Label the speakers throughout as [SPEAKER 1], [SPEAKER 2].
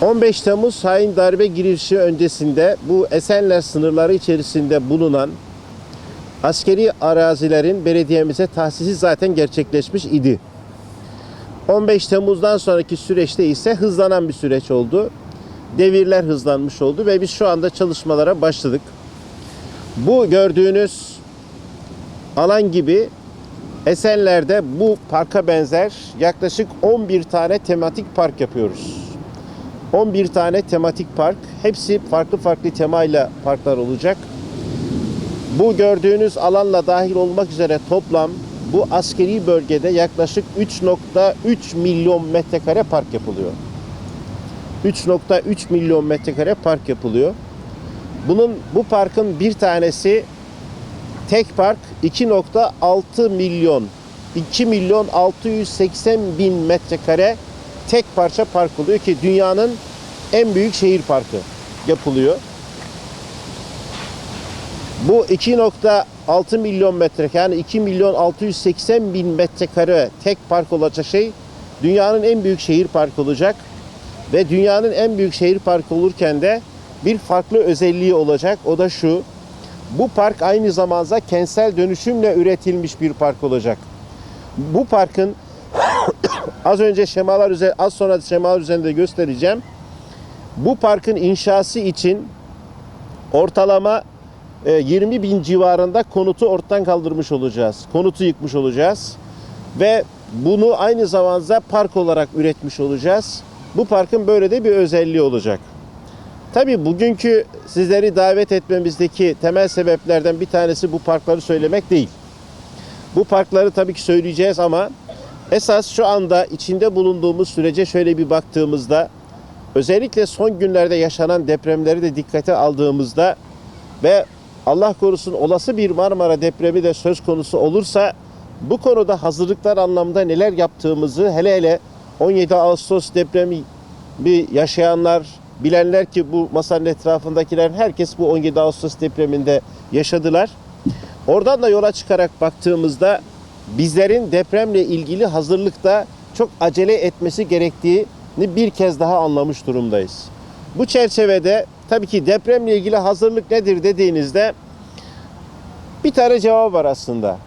[SPEAKER 1] 15 Temmuz hain darbe girişi öncesinde bu Esenler sınırları içerisinde bulunan askeri arazilerin belediyemize tahsisi zaten gerçekleşmiş idi. 15 Temmuz'dan sonraki süreçte ise hızlanan bir süreç oldu. Devirler hızlanmış oldu ve biz şu anda çalışmalara başladık. Bu gördüğünüz alan gibi Esenler'de bu parka benzer yaklaşık 11 tane tematik park yapıyoruz. 11 tane tematik park. Hepsi farklı farklı temayla parklar olacak. Bu gördüğünüz alanla dahil olmak üzere toplam bu askeri bölgede yaklaşık 3.3 milyon metrekare park yapılıyor. 3.3 milyon metrekare park yapılıyor. Bunun bu parkın bir tanesi tek park 2.6 milyon 2 milyon 680 bin metrekare tek parça park oluyor ki dünyanın en büyük şehir parkı yapılıyor. Bu 2.6 milyon metrekare yani 2 milyon 680 bin metrekare tek park olacak şey dünyanın en büyük şehir parkı olacak ve dünyanın en büyük şehir parkı olurken de bir farklı özelliği olacak. O da şu. Bu park aynı zamanda kentsel dönüşümle üretilmiş bir park olacak. Bu parkın az önce şemalar üzerinde az sonra şemalar üzerinde göstereceğim. Bu parkın inşası için ortalama e, 20 bin civarında konutu ortadan kaldırmış olacağız. Konutu yıkmış olacağız. Ve bunu aynı zamanda park olarak üretmiş olacağız. Bu parkın böyle de bir özelliği olacak. Tabii bugünkü sizleri davet etmemizdeki temel sebeplerden bir tanesi bu parkları söylemek değil. Bu parkları tabii ki söyleyeceğiz ama esas şu anda içinde bulunduğumuz sürece şöyle bir baktığımızda özellikle son günlerde yaşanan depremleri de dikkate aldığımızda ve Allah korusun olası bir Marmara depremi de söz konusu olursa bu konuda hazırlıklar anlamda neler yaptığımızı hele hele 17 Ağustos depremi bir yaşayanlar, bilenler ki bu masanın etrafındakiler herkes bu 17 Ağustos depreminde yaşadılar. Oradan da yola çıkarak baktığımızda bizlerin depremle ilgili hazırlıkta çok acele etmesi gerektiğini bir kez daha anlamış durumdayız. Bu çerçevede tabii ki depremle ilgili hazırlık nedir dediğinizde bir tane cevap var aslında.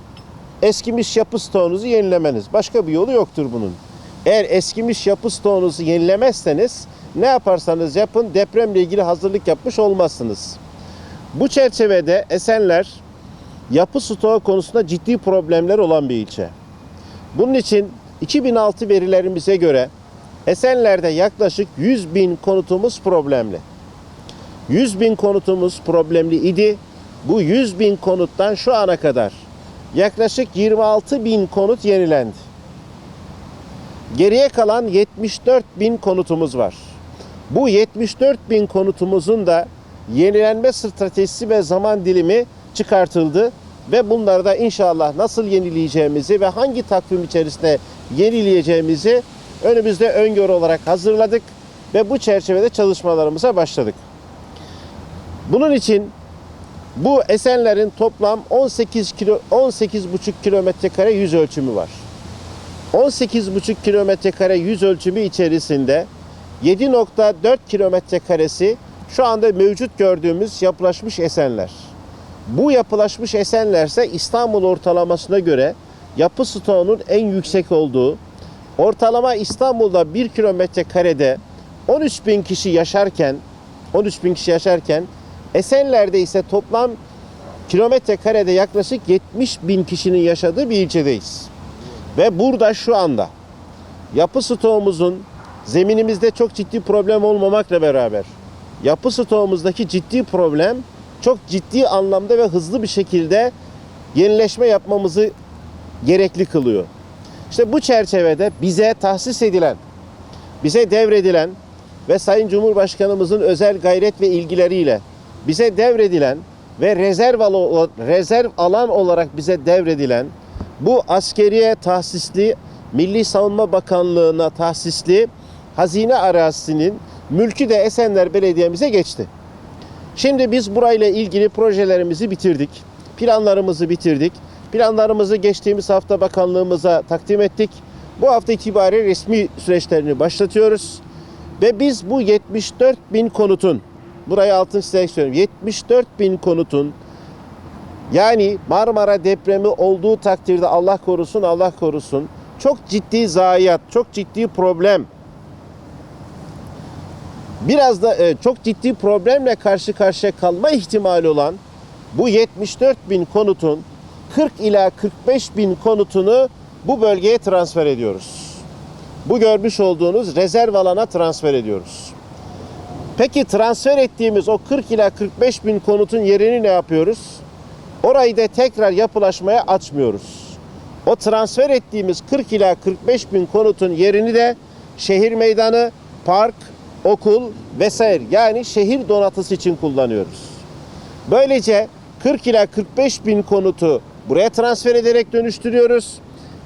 [SPEAKER 1] Eskimiş yapı stoğunuzu yenilemeniz. Başka bir yolu yoktur bunun. Eğer eskimiş yapı stoğunuzu yenilemezseniz ne yaparsanız yapın depremle ilgili hazırlık yapmış olmazsınız. Bu çerçevede Esenler yapı stoğu konusunda ciddi problemler olan bir ilçe. Bunun için 2006 verilerimize göre Esenler'de yaklaşık 100 bin konutumuz problemli. 100 bin konutumuz problemli idi. Bu 100 bin konuttan şu ana kadar yaklaşık 26 bin konut yenilendi. Geriye kalan 74 bin konutumuz var. Bu 74 bin konutumuzun da yenilenme stratejisi ve zaman dilimi çıkartıldı ve bunları da inşallah nasıl yenileyeceğimizi ve hangi takvim içerisinde yenileyeceğimizi önümüzde öngörü olarak hazırladık ve bu çerçevede çalışmalarımıza başladık. Bunun için bu Esenler'in toplam 18 kilo 18,5 kilometre kare yüz ölçümü var. 18,5 kilometre kare yüz ölçümü içerisinde 7.4 kilometre karesi şu anda mevcut gördüğümüz yapılaşmış esenler. Bu yapılaşmış esenler ise İstanbul ortalamasına göre yapı stoğunun en yüksek olduğu, ortalama İstanbul'da 1 kilometre karede 13 bin kişi yaşarken 13 bin kişi yaşarken Esenler'de ise toplam kilometre karede yaklaşık 70 bin kişinin yaşadığı bir ilçedeyiz. Ve burada şu anda yapı stoğumuzun zeminimizde çok ciddi problem olmamakla beraber yapı stoğumuzdaki ciddi problem çok ciddi anlamda ve hızlı bir şekilde yenileşme yapmamızı gerekli kılıyor. İşte bu çerçevede bize tahsis edilen, bize devredilen ve Sayın Cumhurbaşkanımızın özel gayret ve ilgileriyle bize devredilen ve rezerv, rezerv alan olarak bize devredilen bu askeriye tahsisli Milli Savunma Bakanlığı'na tahsisli hazine arazisinin mülkü de Esenler Belediye'mize geçti. Şimdi biz burayla ilgili projelerimizi bitirdik. Planlarımızı bitirdik. Planlarımızı geçtiğimiz hafta bakanlığımıza takdim ettik. Bu hafta itibariyle resmi süreçlerini başlatıyoruz. Ve biz bu 74 bin konutun, burayı altın çizerek söylüyorum, 74 bin konutun yani Marmara depremi olduğu takdirde Allah korusun Allah korusun çok ciddi zayiat, çok ciddi problem. Biraz da e, çok ciddi problemle karşı karşıya kalma ihtimali olan bu 74 bin konutun 40 ila 45 bin konutunu bu bölgeye transfer ediyoruz. Bu görmüş olduğunuz rezerv alana transfer ediyoruz. Peki transfer ettiğimiz o 40 ila 45 bin konutun yerini ne yapıyoruz? Orayı da tekrar yapılaşmaya açmıyoruz. O transfer ettiğimiz 40 ila 45 bin konutun yerini de şehir meydanı, park, okul vesaire yani şehir donatısı için kullanıyoruz. Böylece 40 ila 45 bin konutu buraya transfer ederek dönüştürüyoruz.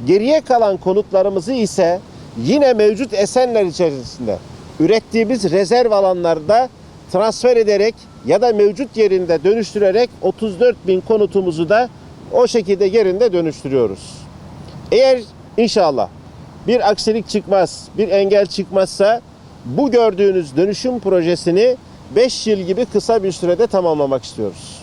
[SPEAKER 1] Geriye kalan konutlarımızı ise yine mevcut esenler içerisinde ürettiğimiz rezerv alanlarda transfer ederek ya da mevcut yerinde dönüştürerek 34 bin konutumuzu da o şekilde yerinde dönüştürüyoruz. Eğer inşallah bir aksilik çıkmaz, bir engel çıkmazsa bu gördüğünüz dönüşüm projesini 5 yıl gibi kısa bir sürede tamamlamak istiyoruz.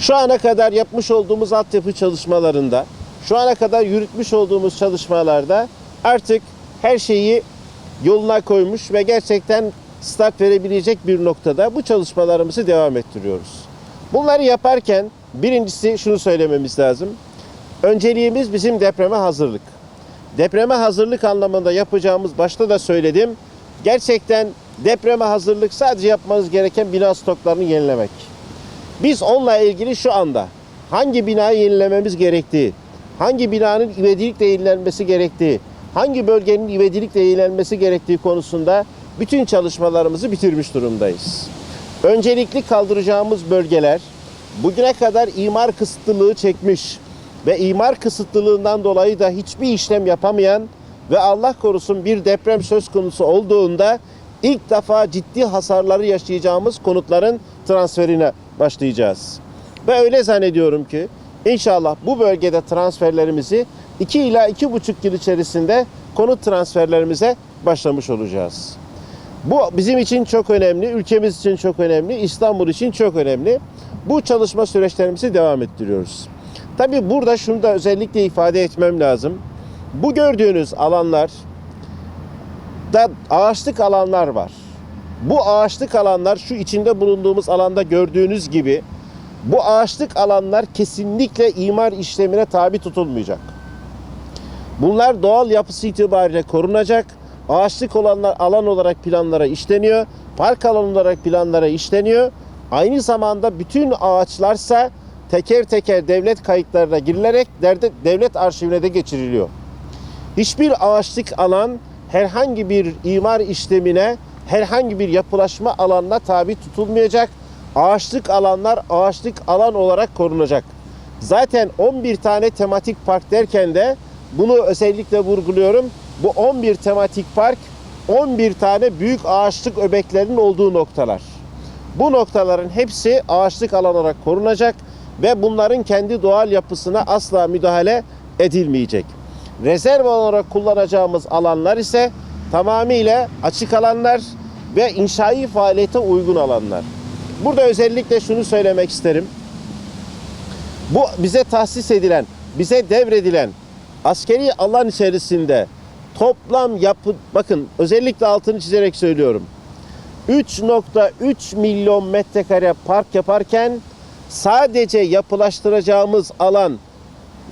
[SPEAKER 1] Şu ana kadar yapmış olduğumuz altyapı çalışmalarında, şu ana kadar yürütmüş olduğumuz çalışmalarda artık her şeyi yoluna koymuş ve gerçekten start verebilecek bir noktada bu çalışmalarımızı devam ettiriyoruz. Bunları yaparken birincisi şunu söylememiz lazım. Önceliğimiz bizim depreme hazırlık. Depreme hazırlık anlamında yapacağımız başta da söyledim. Gerçekten depreme hazırlık sadece yapmanız gereken bina stoklarını yenilemek. Biz onunla ilgili şu anda hangi binayı yenilememiz gerektiği, hangi binanın ivedilikle yenilenmesi gerektiği, hangi bölgenin ivedilikle yenilenmesi gerektiği konusunda bütün çalışmalarımızı bitirmiş durumdayız. Öncelikli kaldıracağımız bölgeler bugüne kadar imar kısıtlılığı çekmiş ve imar kısıtlılığından dolayı da hiçbir işlem yapamayan ve Allah korusun bir deprem söz konusu olduğunda ilk defa ciddi hasarları yaşayacağımız konutların transferine başlayacağız. Ve öyle zannediyorum ki inşallah bu bölgede transferlerimizi 2 ila 2,5 yıl içerisinde konut transferlerimize başlamış olacağız. Bu bizim için çok önemli, ülkemiz için çok önemli, İstanbul için çok önemli. Bu çalışma süreçlerimizi devam ettiriyoruz. Tabii burada şunu da özellikle ifade etmem lazım. Bu gördüğünüz alanlar da ağaçlık alanlar var. Bu ağaçlık alanlar şu içinde bulunduğumuz alanda gördüğünüz gibi bu ağaçlık alanlar kesinlikle imar işlemine tabi tutulmayacak. Bunlar doğal yapısı itibariyle korunacak. Ağaçlık olanlar alan olarak planlara işleniyor. Park alan olarak planlara işleniyor. Aynı zamanda bütün ağaçlarsa teker teker devlet kayıtlarına girilerek devlet arşivine de geçiriliyor. Hiçbir ağaçlık alan herhangi bir imar işlemine, herhangi bir yapılaşma alanına tabi tutulmayacak. Ağaçlık alanlar ağaçlık alan olarak korunacak. Zaten 11 tane tematik park derken de bunu özellikle vurguluyorum. Bu 11 tematik park 11 tane büyük ağaçlık öbeklerinin olduğu noktalar. Bu noktaların hepsi ağaçlık alan olarak korunacak ve bunların kendi doğal yapısına asla müdahale edilmeyecek. Rezerv olarak kullanacağımız alanlar ise tamamıyla açık alanlar ve inşai faaliyete uygun alanlar. Burada özellikle şunu söylemek isterim. Bu bize tahsis edilen, bize devredilen askeri alan içerisinde toplam yapı bakın özellikle altını çizerek söylüyorum. 3.3 milyon metrekare park yaparken sadece yapılaştıracağımız alan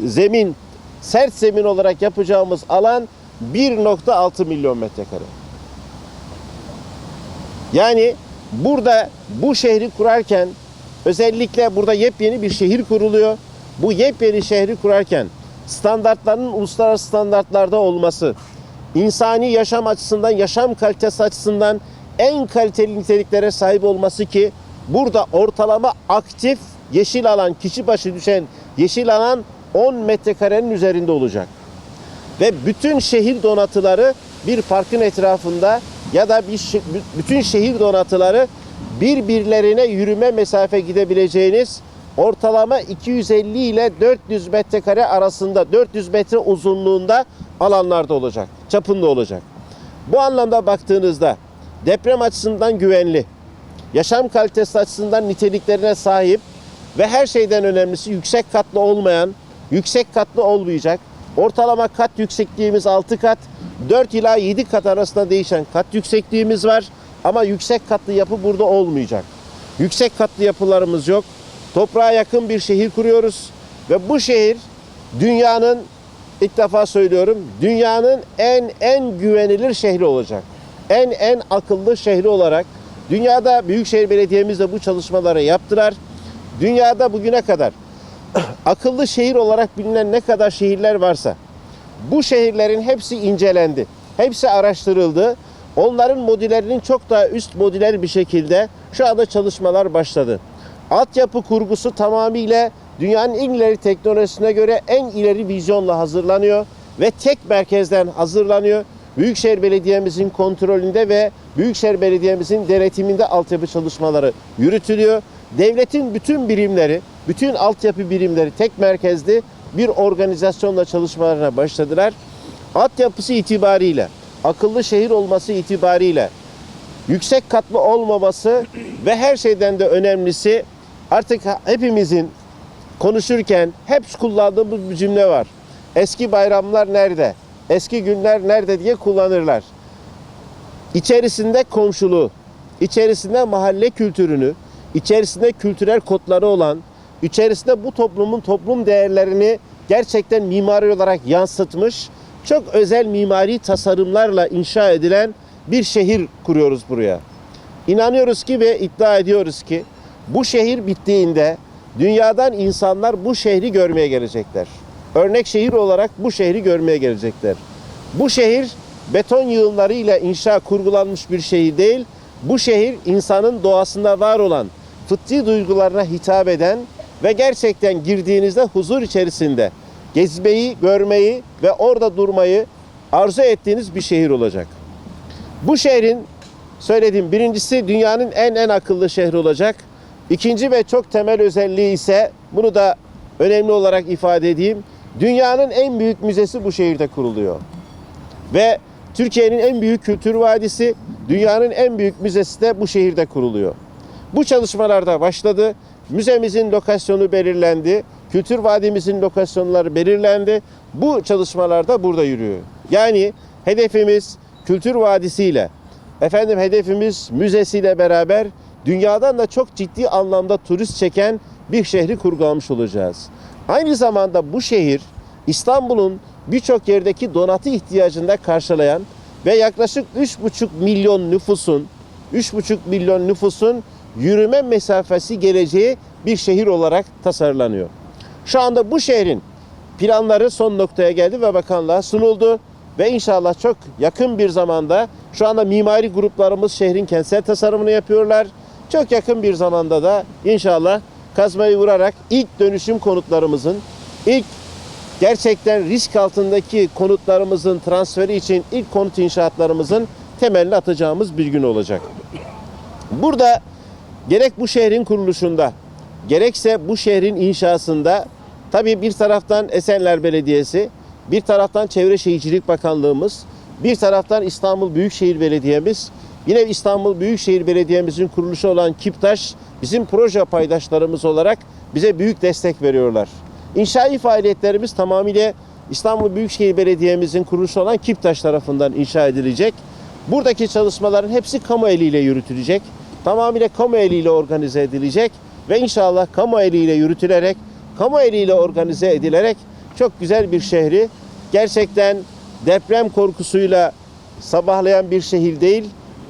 [SPEAKER 1] zemin sert zemin olarak yapacağımız alan 1.6 milyon metrekare. Yani burada bu şehri kurarken özellikle burada yepyeni bir şehir kuruluyor. Bu yepyeni şehri kurarken standartların uluslararası standartlarda olması, insani yaşam açısından, yaşam kalitesi açısından en kaliteli niteliklere sahip olması ki burada ortalama aktif yeşil alan, kişi başı düşen yeşil alan 10 metrekarenin üzerinde olacak. Ve bütün şehir donatıları bir parkın etrafında ya da bir bütün şehir donatıları birbirlerine yürüme mesafe gidebileceğiniz ortalama 250 ile 400 metrekare arasında 400 metre uzunluğunda alanlarda olacak. Çapında olacak. Bu anlamda baktığınızda deprem açısından güvenli, yaşam kalitesi açısından niteliklerine sahip ve her şeyden önemlisi yüksek katlı olmayan, yüksek katlı olmayacak. Ortalama kat yüksekliğimiz 6 kat, 4 ila 7 kat arasında değişen kat yüksekliğimiz var ama yüksek katlı yapı burada olmayacak. Yüksek katlı yapılarımız yok. Toprağa yakın bir şehir kuruyoruz ve bu şehir dünyanın ilk defa söylüyorum dünyanın en en güvenilir şehri olacak. En en akıllı şehri olarak dünyada Büyükşehir Belediye'miz de bu çalışmaları yaptılar. Dünyada bugüne kadar akıllı şehir olarak bilinen ne kadar şehirler varsa bu şehirlerin hepsi incelendi. Hepsi araştırıldı. Onların modellerinin çok daha üst modüler bir şekilde şu anda çalışmalar başladı. Altyapı kurgusu tamamıyla dünyanın en ileri teknolojisine göre en ileri vizyonla hazırlanıyor ve tek merkezden hazırlanıyor. Büyükşehir Belediye'mizin kontrolünde ve Büyükşehir Belediye'mizin denetiminde altyapı çalışmaları yürütülüyor. Devletin bütün birimleri, bütün altyapı birimleri tek merkezli bir organizasyonla çalışmalarına başladılar. Altyapısı itibariyle, akıllı şehir olması itibariyle, yüksek katlı olmaması ve her şeyden de önemlisi artık hepimizin konuşurken hep kullandığımız bir cümle var. Eski bayramlar nerede? Eski günler nerede diye kullanırlar. İçerisinde komşuluğu, içerisinde mahalle kültürünü, içerisinde kültürel kodları olan, içerisinde bu toplumun toplum değerlerini gerçekten mimari olarak yansıtmış, çok özel mimari tasarımlarla inşa edilen bir şehir kuruyoruz buraya. İnanıyoruz ki ve iddia ediyoruz ki bu şehir bittiğinde dünyadan insanlar bu şehri görmeye gelecekler. Örnek şehir olarak bu şehri görmeye gelecekler. Bu şehir beton yığınlarıyla inşa kurgulanmış bir şehir değil. Bu şehir insanın doğasında var olan fıtri duygularına hitap eden ve gerçekten girdiğinizde huzur içerisinde gezmeyi, görmeyi ve orada durmayı arzu ettiğiniz bir şehir olacak. Bu şehrin söylediğim birincisi dünyanın en en akıllı şehri olacak. İkinci ve çok temel özelliği ise bunu da önemli olarak ifade edeyim. Dünyanın en büyük müzesi bu şehirde kuruluyor. Ve Türkiye'nin en büyük kültür vadisi, dünyanın en büyük müzesi de bu şehirde kuruluyor. Bu çalışmalarda başladı. Müzemizin lokasyonu belirlendi. Kültür vadimizin lokasyonları belirlendi. Bu çalışmalarda burada yürüyor. Yani hedefimiz kültür vadisiyle, efendim hedefimiz müzesiyle beraber dünyadan da çok ciddi anlamda turist çeken bir şehri kurgulamış olacağız. Aynı zamanda bu şehir İstanbul'un birçok yerdeki donatı ihtiyacını da karşılayan ve yaklaşık 3,5 milyon nüfusun 3,5 milyon nüfusun yürüme mesafesi geleceği bir şehir olarak tasarlanıyor. Şu anda bu şehrin planları son noktaya geldi ve bakanlığa sunuldu ve inşallah çok yakın bir zamanda şu anda mimari gruplarımız şehrin kentsel tasarımını yapıyorlar. Çok yakın bir zamanda da inşallah kazmayı vurarak ilk dönüşüm konutlarımızın ilk gerçekten risk altındaki konutlarımızın transferi için ilk konut inşaatlarımızın temelini atacağımız bir gün olacak. Burada gerek bu şehrin kuruluşunda gerekse bu şehrin inşasında tabii bir taraftan Esenler Belediyesi, bir taraftan Çevre Şehircilik Bakanlığımız, bir taraftan İstanbul Büyükşehir Belediye'miz, yine İstanbul Büyükşehir Belediye'mizin kuruluşu olan KİPTAŞ bizim proje paydaşlarımız olarak bize büyük destek veriyorlar. İnşai faaliyetlerimiz tamamıyla İstanbul Büyükşehir Belediye'mizin kuruluşu olan KİPTAŞ tarafından inşa edilecek. Buradaki çalışmaların hepsi kamu eliyle yürütülecek. Tamamıyla kamu eliyle organize edilecek ve inşallah kamu eliyle yürütülerek, kamu eliyle organize edilerek çok güzel bir şehri gerçekten deprem korkusuyla sabahlayan bir şehir değil,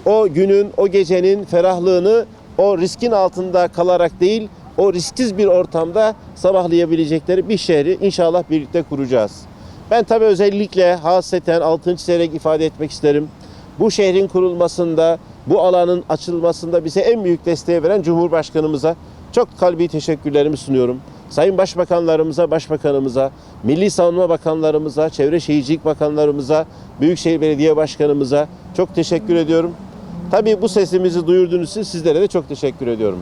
[SPEAKER 1] o günün, o gecenin ferahlığını o riskin altında kalarak değil, o risksiz bir ortamda sabahlayabilecekleri bir şehri inşallah birlikte kuracağız. Ben tabii özellikle hasreten altını çizerek ifade etmek isterim. Bu şehrin kurulmasında, bu alanın açılmasında bize en büyük desteği veren Cumhurbaşkanımıza çok kalbi teşekkürlerimi sunuyorum. Sayın Başbakanlarımıza, Başbakanımıza, Milli Savunma Bakanlarımıza, Çevre Şehircilik Bakanlarımıza, Büyükşehir Belediye Başkanımıza çok teşekkür ediyorum. Tabii bu sesimizi duyurduğunuz için sizlere de çok teşekkür ediyorum.